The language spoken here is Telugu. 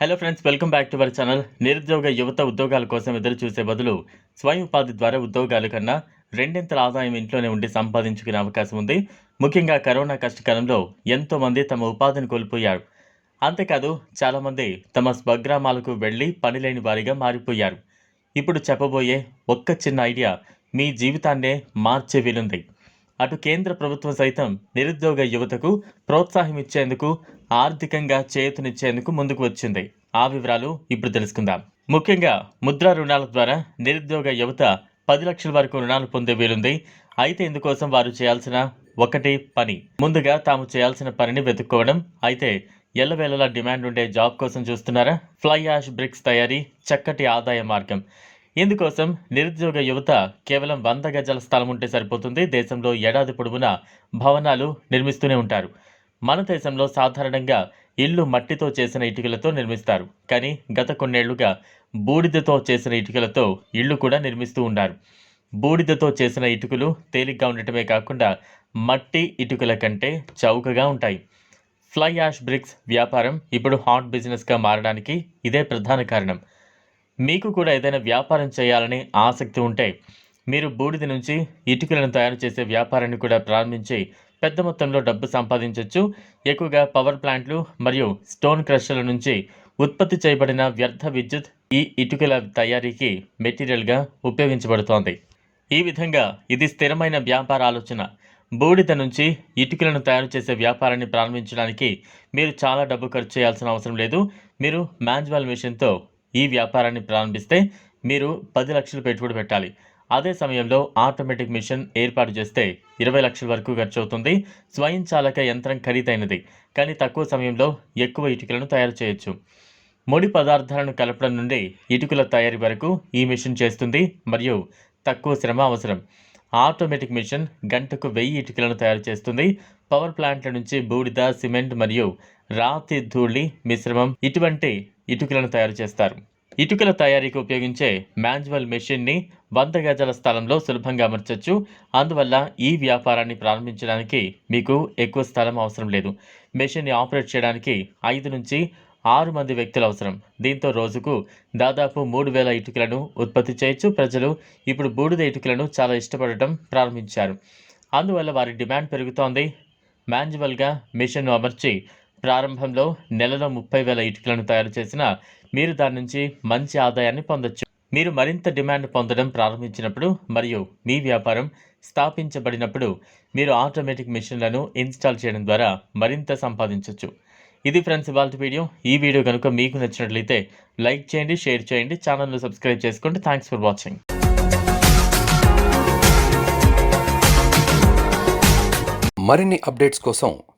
Hello friends welcome back to our channel నిరుద్యోగ యువత ఉద్యోగాల కోసం ఎదురు చూసే బదులు స్వయం ఉపాధి ద్వారా ఉద్యోగాల కన్నా రెండింతల ఆదాయం ఇంట్లోనే ఉండి సంపాదించుకునే అవకాశం ఉంది. ముఖ్యంగా కరోనా కష్టకాలంలో ఎంతోమంది తమ ఉపాధిని కోల్పోయారు. అంతేకాదు చాలామంది తమ స్వగ్రామాలకు వెళ్ళి పనిలేని వారిగా మారిపోయారు. ఇప్పుడు చెప్పబోయే ఒక్క చిన్న ఐడియా మీ జీవితాన్నే మార్చే వీలుంది. అటు కేంద్ర ప్రభుత్వం సైతం నిరుద్యోగ యువతకు ప్రోత్సాహం ఇచ్చేందుకు ఆర్థికంగా చేతునిచ్చేందుకు ముందుకు వచ్చింది. ఆ వివరాలు ఇప్పుడు తెలుసుకుందాం. ముఖ్యంగా ముద్రా రుణాల ద్వారా నిరుద్యోగ యువత పది లక్షల వరకు రుణాలు పొందే వీలుంది. అయితే ఇందుకోసం వారు చేయాల్సిన ఒకటి పని. ముందుగా తాము చేయాల్సిన పనిని వెతుక్కోవడం. అయితే ఎల్లవేళలా డిమాండ్ ఉండే జాబ్ కోసం చూస్తున్నారా? ఫ్లై యాష్ బ్రిక్స్ తయారీ చక్కటి ఆదాయ మార్గం. ఇందుకోసం నిరుద్యోగ యువత కేవలం వంద గజాల స్థలం ఉంటే సరిపోతుంది. దేశంలో ఏడాది పొడవునా భవనాలు నిర్మిస్తూనే ఉంటారు. మన దేశంలో సాధారణంగా ఇల్లు మట్టితో చేసిన ఇటుకలతో నిర్మిస్తారు. కానీ గత కొన్నేళ్ళుగా బూడిదతో చేసిన ఇటుకలతో ఇళ్ళు కూడా నిర్మిస్తూ ఉన్నారు. బూడిదతో చేసిన ఇటుకలు తేలిగ్గా ఉండటమే కాకుండా మట్టి ఇటుకల కంటే చౌకగా ఉంటాయి. ఫ్లై యాష్ బ్రిక్స్ వ్యాపారం ఇప్పుడు హాట్ బిజినెస్గా మారడానికి ఇదే ప్రధాన కారణం. మీకు కూడా ఏదైనా వ్యాపారం చేయాలని ఆసక్తి ఉంటే మీరు బూడిద నుంచి ఇటుకలను తయారు చేసే వ్యాపారాన్ని కూడా ప్రారంభించి పెద్ద మొత్తంలో డబ్బు సంపాదించవచ్చు ఎక్కువగా పవర్ ప్లాంట్లు మరియు స్టోన్ క్రషర్ల నుంచి ఉత్పత్తి చేయబడిన వ్యర్థ విద్యుత్ ఈ ఇటుకల తయారీకి మెటీరియల్గా ఉపయోగించబడుతోంది. ఈ విధంగా ఇది స్థిరమైన వ్యాపార ఆలోచన. బూడిద నుంచి ఇటుకలను తయారు చేసే వ్యాపారాన్ని ప్రారంభించడానికి మీరు చాలా డబ్బు ఖర్చు చేయాల్సిన అవసరం లేదు. మీరు మాన్యువల్ మిషన్తో ఈ వ్యాపారాన్ని ప్రారంభిస్తే మీరు పది లక్షలు పెట్టుబడి పెట్టాలి. అదే సమయంలో ఆటోమేటిక్ మిషన్ ఏర్పాటు చేస్తే ఇరవై లక్షల వరకు ఖర్చు అవుతుంది స్వయం చాలక యంత్రం ఖరీదైనది కానీ తక్కువ సమయంలో ఎక్కువ ఇటుకలను తయారు చేయొచ్చు. ముడి పదార్థాలను కలపడం నుండి ఇటుకల తయారీ వరకు ఈ మిషన్ చేస్తుంది మరియు తక్కువ శ్రమ అవసరం. ఆటోమేటిక్ మిషన్ గంటకు వెయ్యి ఇటుకలను తయారు చేస్తుంది. పవర్ ప్లాంట్ల నుంచి బూడిద సిమెంట్ మరియు రాతి ధూళి మిశ్రమం ఇటువంటి ఇటుకలను తయారు చేస్తారు. ఇటుకల తయారీకి ఉపయోగించే మాన్యువల్ మెషిన్ని వంద గజాల స్థలంలో సులభంగా అమర్చవచ్చు అందువల్ల ఈ వ్యాపారాన్ని ప్రారంభించడానికి మీకు ఎక్కువ స్థలం అవసరం లేదు. మెషిన్ని ఆపరేట్ చేయడానికి ఐదు నుంచి ఆరు మంది వ్యక్తులు అవసరం. దీంతో రోజుకు దాదాపు మూడు వేల ఇటుకలను ఉత్పత్తి చేయొచ్చు. ప్రజలు ఇప్పుడు బూడిద ఇటుకలను చాలా ఇష్టపడటం ప్రారంభించారు. అందువల్ల వారి డిమాండ్ పెరుగుతోంది. మాన్యువల్గా మిషన్ను అమర్చి ప్రారంభంలో నెలలో ముప్పై వేల ఇటుకలను తయారు చేసిన మీరు దాని నుంచి మంచి ఆదాయాన్ని పొందొచ్చు. మీరు మరింత డిమాండ్ పొందడం ప్రారంభించినప్పుడు మరియు మీ వ్యాపారం స్థాపించబడినప్పుడు మీరు ఆటోమేటిక్ మిషన్లను ఇన్స్టాల్ చేయడం ద్వారా మరింత సంపాదించవచ్చు ఇది ఫ్రెండ్స్ ఇవాళ వీడియో. ఈ వీడియో కనుక మీకు నచ్చినట్లయితే లైక్ చేయండి షేర్ చేయండి ఛానల్ను సబ్స్క్రైబ్ చేసుకోండి. థ్యాంక్స్ ఫర్ వాచింగ్ మరిన్ని అప్డేట్స్ కోసం